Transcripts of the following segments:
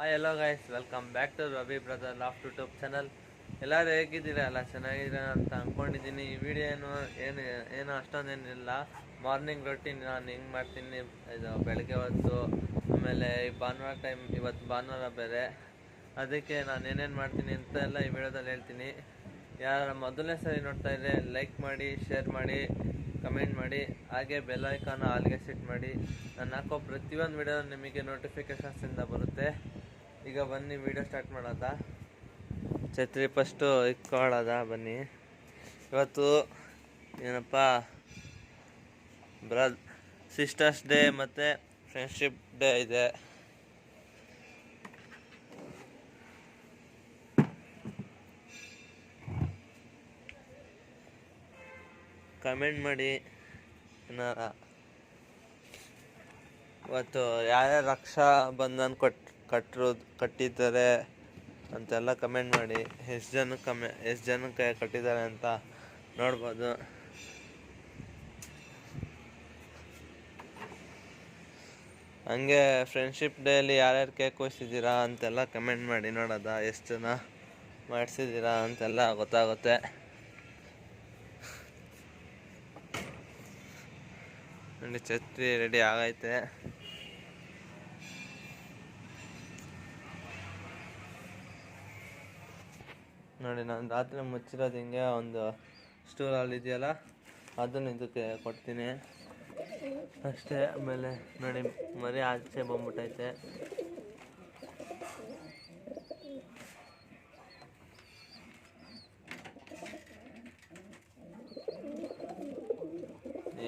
Hi hello guys welcome back to Ravi brother laugh YouTube channel ಎಲ್ಲರೂ ಹೇಗಿದ್ದೀರಾ? ಎಲ್ಲ ಚೆನ್ನಾಗಿದ್ದೀರಾ ಅಂತ ಅಂದ್ಕೊಂಡಿದ್ದೀನಿ ಈ ವಿಡಿಯೋ ಏನು ಏನು ಏನು ಅಷ್ಟೊಂದೇನಿಲ್ಲ. ಮಾರ್ನಿಂಗ್ ರೊಟೀನ್ ನಾನು ಹಿಂಗೆ ಮಾಡ್ತೀನಿ? ಇದು ಬೆಳಗ್ಗೆ ಹೊತ್ತು, ಆಮೇಲೆ ಈ ಭಾನುವಾರ ಟೈಮ್ ಇವತ್ತು ಭಾನುವಾರ ಬೇರೆ. ಅದಕ್ಕೆ ನಾನು ಏನೇನು ಮಾಡ್ತೀನಿ ಅಂತ ಎಲ್ಲ ಈ ವಿಡಿಯೋದಲ್ಲಿ ಹೇಳ್ತೀನಿ. ಯಾರು ಮೊದಲನೇ ಸರಿ ನೋಡ್ತಾ ಇದ್ದರೆ ಲೈಕ್ ಮಾಡಿ ಶೇರ್ ಮಾಡಿ ಕಮೆಂಟ್ ಮಾಡಿ. ಹಾಗೆ ಬೆಲ್ ಐಕಾನ್ ಆಲ್ಗೆ ಸೆಟ್ ಮಾಡಿ. ನಾನು ಹಾಕೋ ಪ್ರತಿಯೊಂದು ವಿಡಿಯೋ ನಿಮಗೆ ನೋಟಿಫಿಕೇಶನ್ಸಿಂದ ಬರುತ್ತೆ. ಈಗ ಬನ್ನಿ ವಿಡಿಯೋ ಸ್ಟಾರ್ಟ್ ಮಾಡೋದ? ಛತ್ರಿ ಫಸ್ಟು ಇಕ್ಕೊಳ್ಳೋದ ಬನ್ನಿ. ಇವತ್ತು ಏನಪ್ಪ? ಬ್ರದ್ ಸಿಸ್ಟರ್ಸ್ ಡೇ ಮತ್ತು ಫ್ರೆಂಡ್ಶಿಪ್ ಡೇ ಇದೆ. ಕಮೆಂಟ್ ಮಾಡಿ. ಏನಾರ ಇವತ್ತು ಯಾರ್ಯಾರು ರಕ್ಷಾ ಬಂಧನ್ ಕೊಟ್ ಕಟ್ಟರು ಕಟ್ಟಿದ್ದಾರೆ ಅಂತೆಲ್ಲ ಕಮೆಂಟ್ ಮಾಡಿ. ಎಷ್ಟು ಜನ ಕಮೆ ಎಷ್ಟು ಜನಕ್ಕೆ ಕಟ್ಟಿದ್ದಾರೆ ಅಂತ ನೋಡ್ಬೋದು. ಹಂಗೆ ಫ್ರೆಂಡ್ಶಿಪ್ ಡೇಲಿ ಯಾರ್ಯಾರು ಕೇಕ್ ಕೊಯ್ಸಿದ್ದೀರಾ ಅಂತೆಲ್ಲ ಕಮೆಂಟ್ ಮಾಡಿ ನೋಡೋದ. ಎಷ್ಟು ಜನ ಮಾಡಿಸಿದ್ದೀರಾ ಅಂತೆಲ್ಲ ಗೊತ್ತಾಗುತ್ತೆ. ನೋಡಿ, ಛತ್ರಿ ರೆಡಿ ಆಗೈತೆ. ನೋಡಿ, ನಾನು ರಾತ್ರಿ ಮುಚ್ಚಿರೋದು ಹಿಂಗೆ ಒಂದು ಸ್ಟೂಲಲ್ಲಿ ಇದೆಯಲ್ಲ, ಅದನ್ನು ಇದಕ್ಕೆ ಕೊಡ್ತೀನಿ. ಅಷ್ಟೇ, ಆಮೇಲೆ ನೋಡಿ, ಮರಿ ಆಚೆ ಬಂದ್ಬಿಟ್ಟೈತೆ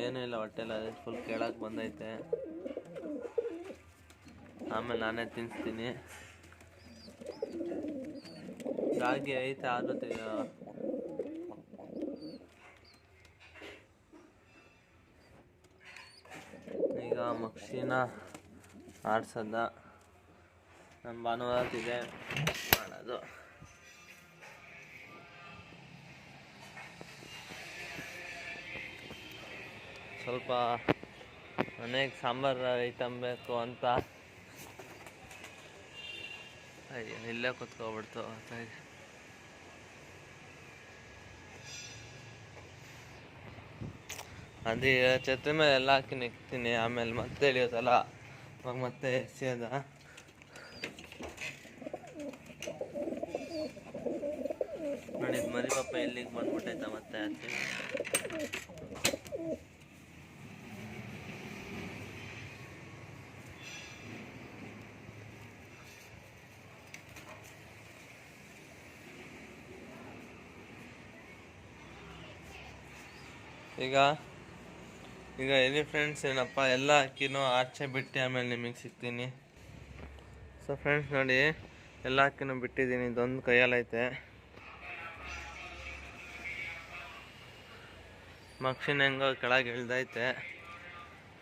ಏನೂ ಇಲ್ಲ ಹೊಟ್ಟೆಲ್ಲ ಫುಲ್ ಕೇಳಕ್ಕೆ ಬಂದೈತೆ. ಆಮೇಲೆ ನಾನೇ ತಿನ್ನಿಸ್ತೀನಿ ರಾಗಿ ಐತೆ ತಿ- ಈಗ ಮಕ್ಷಿನ ಆಡ್ಸದ. ನಮ್ಮ ಭಾನುವಾರದಿದೆ ಮಾಡೋದು. ಸ್ವಲ್ಪ ಮನೆಗೆ ಸಾಂಬಾರು ಐಟಮ್ ಬೇಕು ಅಂತ. ಅಯ್ಯೋ, ಇಲ್ಲೇ ಕುತ್ಕೊಬಿಡ್ತು. ಅದೇ, ಛತ್ರಿ ಮೇಲೆ ಎಲ್ಲ ಹಾಕಿ ನೆಕ್ತೀನಿ, ಆಮೇಲೆ ಮತ್ತೆ ಇಳಿಯೋದಲ್ಲ ಅವಾಗ ಮತ್ತೆ ಎಸೆಯೋದ ನೋಡಿ ಮರಿ ಪಾಪ ಎಲ್ಲಿಗೆ ಬಂದ್ಬಿಟ್ಟೈತ ಮತ್ತೆ ಆಚೆ ಈಗ? ಈಗ ಎನಿ ಫ್ರೆಂಡ್ಸ್ ಏನಪ್ಪ, ಎಲ್ಲ ಅಕ್ಕಿನೂ ಆಚೆ ಬಿಟ್ಟು ಆಮೇಲೆ ನಿಮಗೆ ಸಿಗ್ತೀನಿ. ಸೊ ಫ್ರೆಂಡ್ಸ್ ನೋಡಿ, ಎಲ್ಲ ಅಕ್ಕಿನೂ ಬಿಟ್ಟಿದ್ದೀನಿ, ಇದೊಂದು ಕೈಯಲ್ಲೈತೆ ಮಕ್ಷಿನ ಹೆಂಗೋ ಕೆಳಗೆ ಇಳ್ದೈತೆ.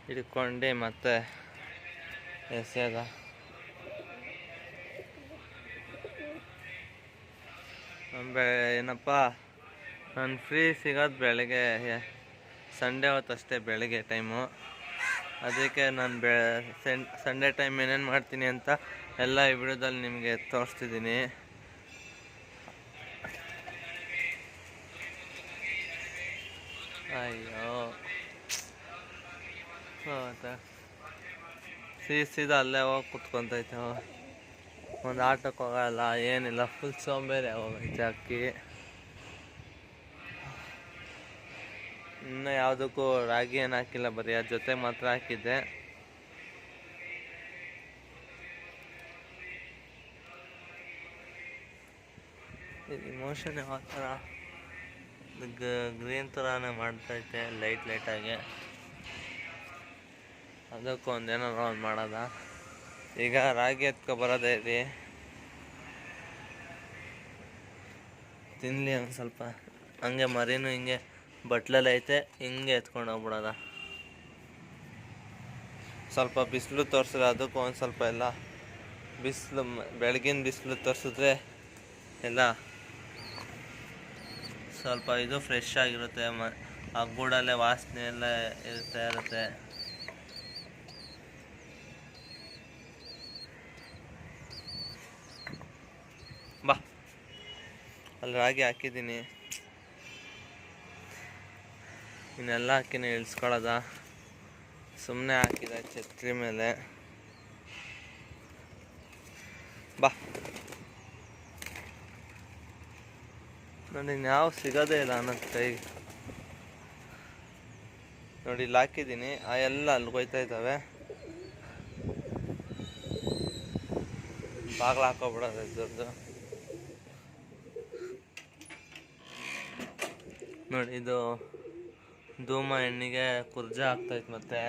ಹಿಡ್ಕೊಂಡು ಮತ್ತೆ ಎಸೆದ ಬೆ ಏನಪ್ಪ, ನಾನು ಫ್ರೀ ಸಿಗೋದು ಬೆಳಗ್ಗೆ ಸಂಡೇ ಹೊತ್ತು ಅಷ್ಟೇ ಬೆಳಗ್ಗೆ ಟೈಮು. ಅದಕ್ಕೆ ನಾನು ಬೆ ಸಂಡೇ ಟೈಮ್ ಏನೇನು ಮಾಡ್ತೀನಿ ಅಂತ ಎಲ್ಲ ಈ ವಿಡಿಯೋದಲ್ಲಿ ನಿಮಗೆ ತೋರಿಸ್ತಿದ್ದೀನಿ. ಅಯ್ಯೋ. ಹೌದಾ? ಸೀ, ಸೀದಾ ಅಲ್ಲೇ ಹೋಗಿ ಕುತ್ಕೊತೈತೆ. ಒಂದು ಆಟೋಕ್ಕೆ ಹೋಗಲ್ಲ, ಏನಿಲ್ಲ ಫುಲ್ ಸೋಂಬೇರಿ ಹೋಗೈತೆ ಅಕ್ಕಿ. ಇನ್ನು ಯಾವುದಕ್ಕೂ ರಾಗಿ ಏನು ಹಾಕಿಲ್ಲ, ಬರೀ ಅದ್ರ ಜೊತೆ ಮಾತ್ರ ಹಾಕಿದ್ದೆ. ಇಮೋಷನ್ ಯಾವ ಥರ? ಗ್ರೀನ್ ಥರನೇ ಮಾಡ್ತೈತೆ ಲೈಟ್ ಲೈಟಾಗಿ ಅದಕ್ಕೂ ಒಂದೇನಾರ ಒಂದು ಮಾಡೋದ. ಈಗ ರಾಗಿ ಎತ್ಕೊ ಬರೋದೇ ಇದೆ ತಿನ್ನಲಿ ಒಂದು ಸ್ವಲ್ಪ. ಹಂಗೆ ಮರಿನೂ ಹಿಂಗೆ ಬಟ್ಲಲ್ಲಿ ಐತೆ, ಹಿಂಗೆ ಎತ್ಕೊಂಡು ಹೋಗ್ಬಿಡೋದ ಸ್ವಲ್ಪ ಬಿಸಿಲು ತೋರಿಸಿದ್ರೆ ಅದಕ್ಕೂ ಒಂದು ಸ್ವಲ್ಪ ಎಲ್ಲ ಬಿಸಿಲು ಬೆಳಗಿನ ಬಿಸಿಲು ತೋರಿಸಿದ್ರೆ ಎಲ್ಲ ಸ್ವಲ್ಪ ಇದು ಫ್ರೆಶ್ ಆಗಿರುತ್ತೆ, ಮ, ಆ ವಾಸನೆ ಎಲ್ಲ ಇರುತ್ತೆ ಇರುತ್ತೆ. ಬಾ. ಅಲ್ಲಿ ರಾಗಿ ಹಾಕಿದ್ದೀನಿ. ಇನ್ನೆಲ್ಲ ಹಾಕಿನ ಇಳಿಸ್ಕೊಳ್ಳೋದ ಸುಮ್ಮನೆ ಹಾಕಿದ ಛತ್ರಿ ಮೇಲೆ. ಬಾ. ನೋಡಿ ಯಾವ ಸಿಗೋದೇ ಇಲ್ಲ ಅನ್ನೋದು ಕೈಗೆ. ನೋಡಿ, ಇಲ್ಲಿ ಹಾಕಿದ್ದೀನಿ. ಆ ಎಲ್ಲ ಅಲ್ಲಿ ಹೋಯ್ತಾ ಇದ್ದಾವೆ. ಬಾಗ್ಲ ಹಾಕೋಬಿಡೋದು ಇದ್ರದ್ದು. ನೋಡಿ, ಇದು ಧೂಮ ಎಣ್ಣೆಗೆ ಕುರ್ಜ ಆಗ್ತೈತೆ ಮತ್ತೆ.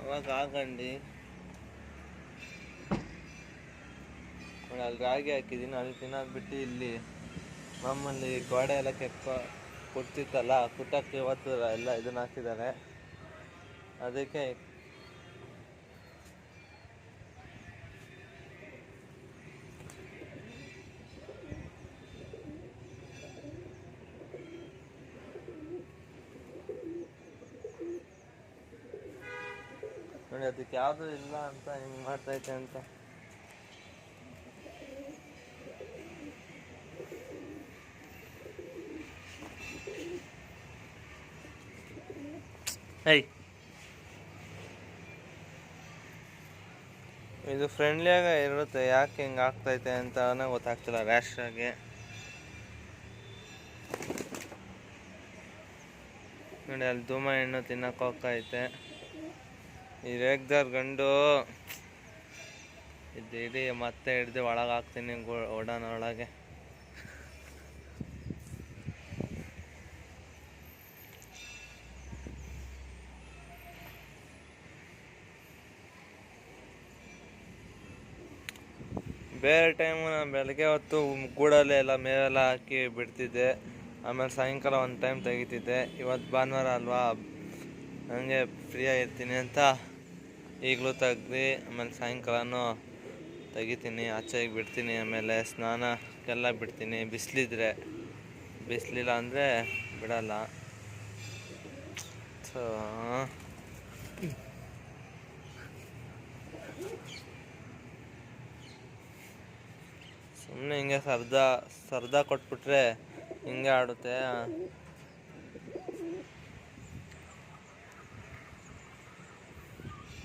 ಅವಾಗ ಹಾಕಂಡು ಅಲ್ಲಿ ರಾಗಿ ಹಾಕಿದ್ದೀನಿ ಅಲ್ಲಿ ತಿನ್ನೋದು ಬಿಟ್ಟು ಇಲ್ಲಿ ನಮ್ಮಲ್ಲಿ ಗೋಡೆ ಎಲ್ಲ ಕೆತ್ಕೊ ಕೊಡ್ತಿತ್ತಲ್ಲ ಕುಟ್ಟಕ್ಕೆ ಇವತ್ತು ಎಲ್ಲ ಇದನ್ನ ಹಾಕಿದ್ದಾರೆ. ಅದಕ್ಕೆ ನೋಡಿ, ಅದಕ್ಕೆ ಯಾವುದು ಇಲ್ಲ ಅಂತ ಹಿಂಗೆ ಮಾಡ್ತೈತೆ ಅಂತ. ಇದು ಫ್ರೆಂಡ್ಲಿಯಾಗ ಇರುತ್ತೆ, ಯಾಕೆ ಹಿಂಗೆ ಆಗ್ತೈತೆ ಅಂತಾನೆ ಗೊತ್ತಾಗ್ತಿಲ್ಲ ರ್ಯಾಶ್ ಆಗಿ. ನೋಡಿ, ಅಲ್ಲಿ ಧೂಮ ಹೆಣ್ಣು ತಿನ್ನಕ್ಕೆ ಹೋಗ್ತೈತೆ ಈ ಗಂಡು ಇದು ಇಡೀ ಮತ್ತೆ ಹಿಡ್ದು ಒಳಗೆ ಹಾಕ್ತೀನಿ ಓಡಾನ ಒಳಗೆ. ಬೇರೆ ಟೈಮು ನಾನು ಬೆಳಗ್ಗೆ ಹೊತ್ತು ಗೂಡಲ್ಲೇ ಎಲ್ಲ ಮೇವೆಲ್ಲ ಹಾಕಿ ಬಿಡ್ತಿದ್ದೆ. ಆಮೇಲೆ ಸಾಯಂಕಾಲ ಒಂದು ಟೈಮ್ ತೆಗಿತಿದ್ದೆ. ಇವತ್ತು ಭಾನುವಾರ ಅಲ್ವಾ? ಹಂಗೆ ಫ್ರೀಯಾಗಿರ್ತೀನಿ ಅಂತ. ಈಗಲೂ ತೆಗ್ದು ಆಮೇಲೆ ಸಾಯಂಕಾಲನೂ ತೆಗಿತೀನಿ ಆಚೆಗೆ ಬಿಡ್ತೀನಿ, ಆಮೇಲೆ ಸ್ನಾನಕ್ಕೆಲ್ಲ ಬಿಡ್ತೀನಿ. ಬಿಸಿಲಿದ್ರೆ, ಬಿಸಿಲಿಲ್ಲ ಅಂದರೆ ಬಿಡಲ್ಲ. ಸೊ ಸುಮ್ಮನೆ ಹಿಂಗೆ ಸರ್ದ ಸರ್ದ ಕೊಟ್ಬಿಟ್ರೆ ಹಿಂಗೆ ಆಡುತ್ತೆ.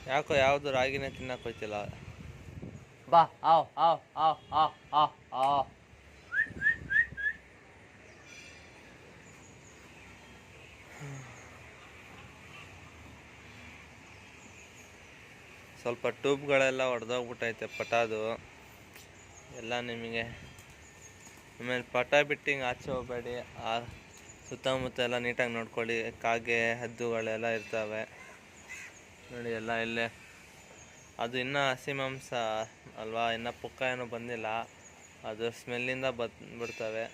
ಯಾಕೋ ಯಾವುದು ರಾಗಿನೇ ತಿನ್ನಕ್ಕೆ ಹೋಯ್ತಿಲ್ಲ. ಬಾ ಆವ್ ಆವ್ ಆವ್ ಆವ್ ಆವ್ ಆವ್. ಸ್ವಲ್ಪ ಟ್ಯೂಬ್ಗಳೆಲ್ಲ ಹೊಡೆದೋಗ್ಬಿಟ್ಟೈತೆ ಪಟಾದು. ಎಲ್ಲ ನಿಮಗೆ ಆಮೇಲೆ ಪಟ ಬಿಟ್ಟು ಹಿಂಗೆ ಆಚೆ ಹೋಗಬೇಡಿ. ಆ ಸುತ್ತಮುತ್ತ ಎಲ್ಲ ನೀಟಾಗಿ ನೋಡ್ಕೊಳ್ಳಿ. ಕಾಗೆ ಹದ್ದುಗಳೆಲ್ಲ ಇರ್ತವೆ. ನೋಡಿ, ಎಲ್ಲ ಇಲ್ಲೇ. ಅದು ಇನ್ನೂ ಹಸಿ ಮಾಂಸ ಅಲ್ವಾ? ಇನ್ನು ಪುಕ್ಕ ಏನೂ ಬಂದಿಲ್ಲ. ಅದು ಸ್ಮೆಲ್ಲಿಂದ ಬಂದ್ಬಿಡ್ತವೆ.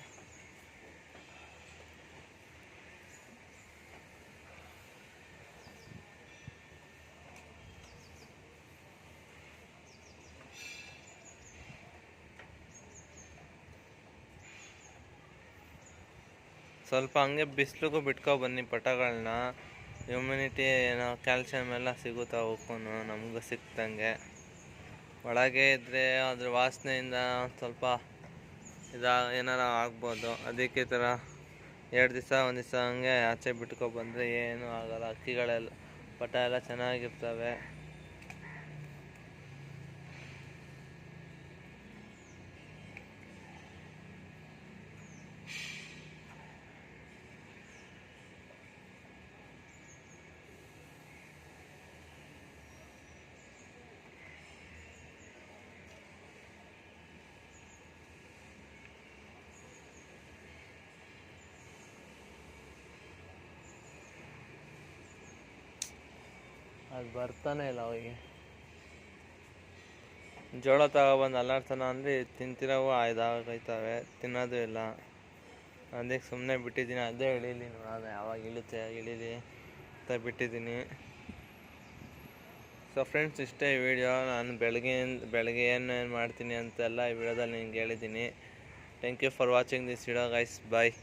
ಸ್ವಲ್ಪ ಹಂಗೆ ಬಿಸಿಲಿಗೂ ಬಿಟ್ಕೊ ಬನ್ನಿ ಪಟಗಳನ್ನ ಇಮ್ಯುನಿಟಿ ಏನೋ ಕ್ಯಾಲ್ಸಿಯಂ ಎಲ್ಲ ಸಿಗುತ್ತಾ ಅವಕ್ಕೂ ನಮಗೂ ಸಿಕ್ತಂಗೆ. ಒಳಗೆ ಇದ್ದರೆ ಅದ್ರ ವಾಸನೆಯಿಂದ ಸ್ವಲ್ಪ ಇದಾ, ಏನಾರ ಆಗ್ಬೋದು. ಅದಕ್ಕೆ ಈ ಥರ ಎರಡು ದಿವಸ, ಒಂದು ದಿವಸ ಹಂಗೆ ಆಚೆ ಬಿಟ್ಕೊ ಬಂದರೆ ಏನೂ ಆಗಲ್ಲ. ಅಕ್ಕಿಗಳೆಲ್ಲ ಪಟ ಎಲ್ಲ ಚೆನ್ನಾಗಿರ್ತವೆ. ಅದು ಬರ್ತಾನೆ ಇಲ್ಲ ಅವಿಗೆ ಜೋಳ ತಗೊಬಂದು ಅಲ್ಲಾಡ್ಸೋಣ ಅಂದರೆ ತಿಂತಿರೋವು ಇದಾಗೈತವೆ ತಿನ್ನೋದು ಇಲ್ಲ. ಅದಕ್ಕೆ ಸುಮ್ಮನೆ ಬಿಟ್ಟಿದ್ದೀನಿ, ಅದೇ ಇಳೀಲಿ ನೋಡೋಣ ಯಾವಾಗ ಇಳುತ್ತೆ ಇಳೀಲಿ ಅಂತ ಬಿಟ್ಟಿದ್ದೀನಿ. ಸೊ ಫ್ರೆಂಡ್ಸ್ ಇಷ್ಟೇ ಈ ವಿಡಿಯೋ ನಾನು ಬೆಳಗ್ಗೆ ಬೆಳಗ್ಗೆ ಏನು ಮಾಡ್ತೀನಿ ಅಂತೆಲ್ಲ ಈ ವಿಡಿಯೋದಲ್ಲಿ ನಿಮ್ಗೆ ಹೇಳಿದ್ದೀನಿ. Thank you for watching this video guys bye